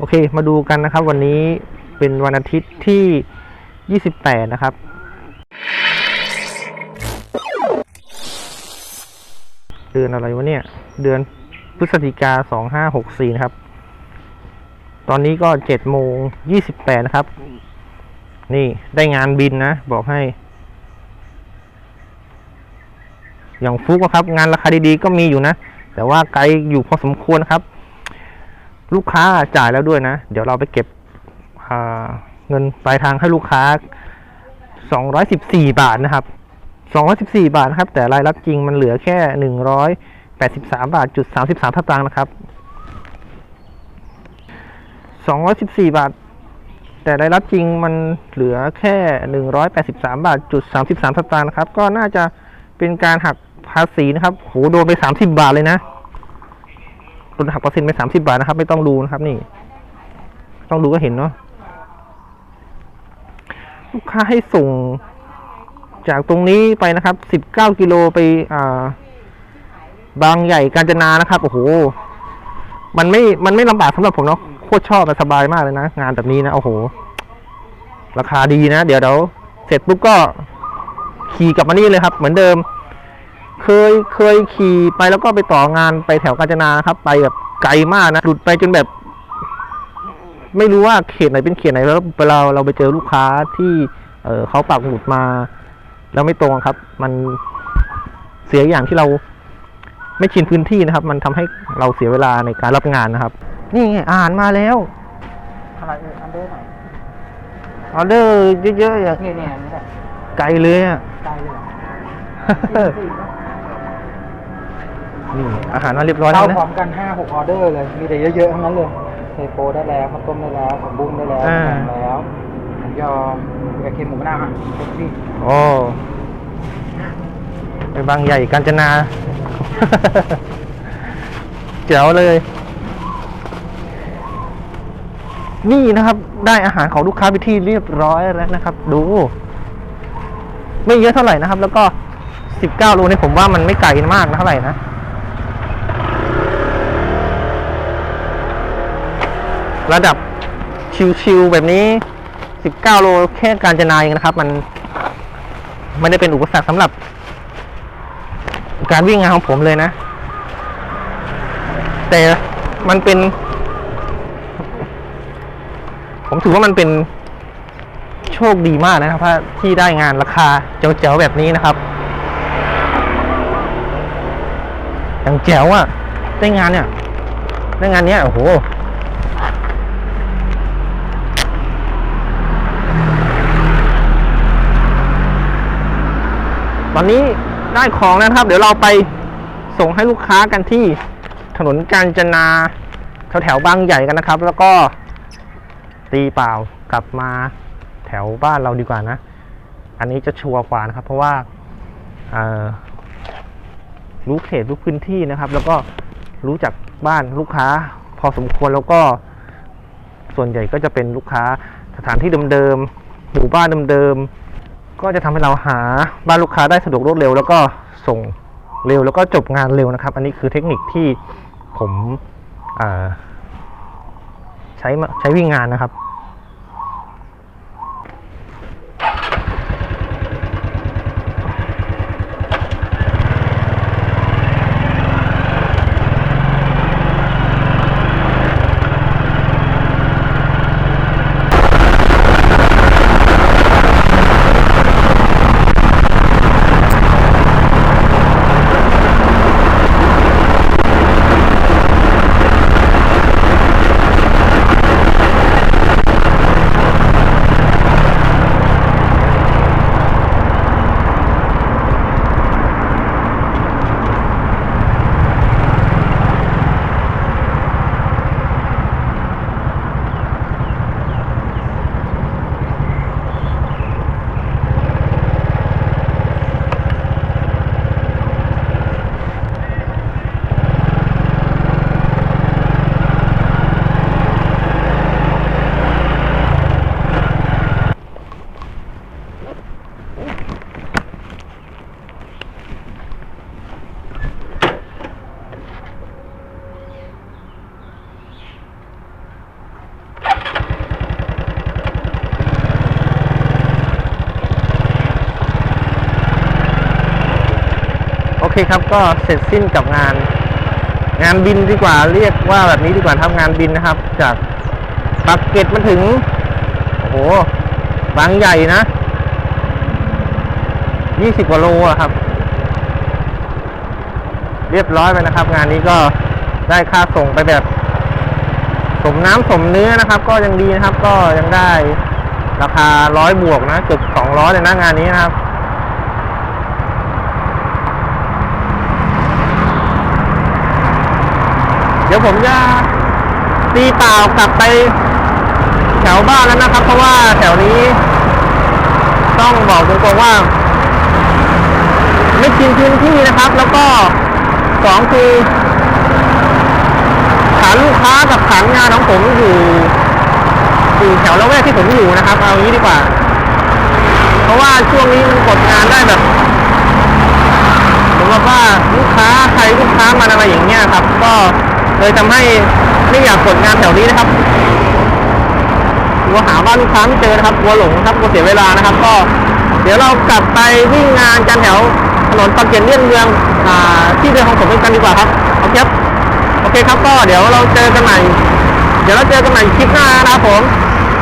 โอเค มาดูกันนะครับ วันนี้เป็นวันอาทิตย์ที่ 28 นะครับ เดือนอะไรวะเนี่ย เดือนพฤศจิกา 2564 นะครับ ตอนนี้ก็7โมง28 นะครับ นี่ได้งานบินนะ บอกให้ อย่างฟุกอะครับ งานราคาดีๆก็มีอยู่นะ แต่ว่าไกลอยู่พอสมควรนะครับ ลูกค้าจ่ายแล้วด้วยนะ เดี๋ยวเราไปเก็บเงินปลายทางให้ลูกค้า 214 บาทนะครับ 214 บาทนะครับ แต่รายรับจริงมันเหลือแค่ 183 บาทจุด33สตางค์นะครับ 214 บาท แต่รายรับจริงมันเหลือแค่ 183 บาทจุด33สตางค์นะครับ ก็น่าจะเป็นการหักภาษีนะครับ โห โดนไป 30 บาทเลยนะ โดนหักเปอร์เซ็นต์ไปสามสิบาทนะครับ ไม่ต้องดูนะครับ นี่ ต้องดูก็เห็นเนาะลูกค้าให้ส่งจากตรงนี้ไปนะครับสิบเก้ากิโลไปอ่า บางใหญ่กาญจนานะครับ โอ้โห มันไม่ มันไม่ลำบากสำหรับผมเนาะ โคตรชอบสบายมากเลยนะ งานแบบนี้นะ โอ้โห ราคาดีนะ เดี๋ยวเดี๋ยวเสร็จปุ๊บก็ขี่กลับมานี่เลยครับ เหมือนเดิม เคยเคยขี่ไปแล้วก็ไปต่องานไปแถวกาญจนานะครับ ไปแบบไกลมากนะหลุดไปจนแบบ ไม่รู้ว่าเขตไหนเป็นเขตไหนแล้วเวลาเราไปเจอลูกค้าที่ เออเขาปักหมุดมา แล้วไม่ตรงครับ มันเสียอย่างที่เราไม่ชินพื้นที่นะครับ มันทำให้เราเสียเวลาในการรับงานนะครับ นี่ไงอาหารมาแล้วอะไรเอออันเดอร์หน่อยออเดอร์เยอะๆอย่างเนี่ยเนี่ยอันนี่แหละไกลเลยอะใกล้เลย นี่อาหารมาเรียบร้อยแล้เข้าวนะ พร้อมกันห้าหกออเดอร์เลย มีแต่เยอะๆทั้งนั้นเลยเทโปได้แล้วข้าวต้มได้แล้วผักบุ้งได้แล้วอ่า แกงแล้วหมูยอมีกระเทียมหมูมะนาวอะเต็มที่โอ้ไปบางใหญ่กาญจนา เจ๋วเลย นี่นะครับ ได้อาหารของลูกค้าไปที่เรียบร้อยแล้วนะครับ ดู ไม่เยอะเท่าไหร่นะครับ แล้วก็สิบเก้าโลนี่ผมว่ามันไม่ไกลมากนะเท่าไหร่นะ ระดับชิวๆแบบนี้ 19 โลแค่การจนาเองนะครับ มันไม่ได้เป็นอุปสรรคสำหรับ การวิ่งงานของผมเลยนะ แต่มันเป็น ผมถือว่ามันเป็นโชคดีมากนะครับที่ได้งานราคาเจ๋วๆแบบนี้นะครับอย่างแจ๋วอะได้งานเนี่ยได้งานเนี้ยโอ้โห อนนี้ได้ของแล้วครับ เดี๋ยวเราไปส่งให้ลูกค้ากันที่ถนนกาญจนาแถวแถวบางใหญ่กันนะครับ แล้วก็ตีเปล่ากลับมาแถวบ้านเราดีกว่านะ อันนี้จะชัวร์กว่านะครับ เพราะว่าอรู้เขตรู้พื้นที่นะครับ แล้วก็รู้จักบ้านลูกค้าพอสมควรแล้วก็ ส่วนใหญ่ก็จะเป็นลูกค้าสถานที่เดิมๆหมู่บ้านเดิมๆ ก็จะทำให้เราหาบ้านลูกค้าได้สะดวกรวดเร็ว แล้วก็ส่งเร็วแล้วก็จบงานเร็วนะครับ อันนี้คือเทคนิคที่ผมใช้ใช้วิ่งงานนะครับ คครับก็เสร็จสิ้นกับงาน งานบินดีกว่าเรียกว่าแบบนี้ดีกว่าทำงานบินนะครับ จากปากเกร็ดมาถึง โอ้โห บางใหญ่นะยี่สิบกว่าโลอะครับ เรียบร้อยไปนะครับ งานนี้ก็ได้ค่าส่งไปแบบ สมน้ำสมเนื้อนะครับ ก็ยังดีนะครับ ก็ยังได้ราคาร้อยบวกนะเกือบสองร้อยเลยนะงานนี้นะครับ เดี๋ยวผมจะตีเปล่ากลับไปแถวบ้านแล้วนะครับ เพราะว่าแถวนี้ ต้องบอกตรงๆว่า ไม่กินพื้นที่นะครับ แล้วก็สองคือฐานลูกค้ากับฐานงานของผมอยู่อยู่แถวละแวกที่ผมอยู่นะครับ เอางี้ดีกว่า เพราะว่าช่วงนี้มันกดงานได้แบบผมว่าลูกค้าใครลูกค้ามันอะไรอย่างเงี้ยครับ ก็ เลยทำให้ไม่อยากผลงานแถวนี้นะครับกลัวหาว่าลูกค้าไม่เจอนะครับกลัวหลงครับกลัวเสียเวลานะครับ ก็ เดี๋ยวเรากลับไปวิ่งงานกันแถวถนนปากเกร็ดเลี่ยงเมืองอที่เดินของผมกันดีกว่าครับโอเคครับโอเคครับก็เดี๋ยวเราเจอกันใหม่ เดี๋ยวเราเจอกันใหม่คลิปหน้านะครับผม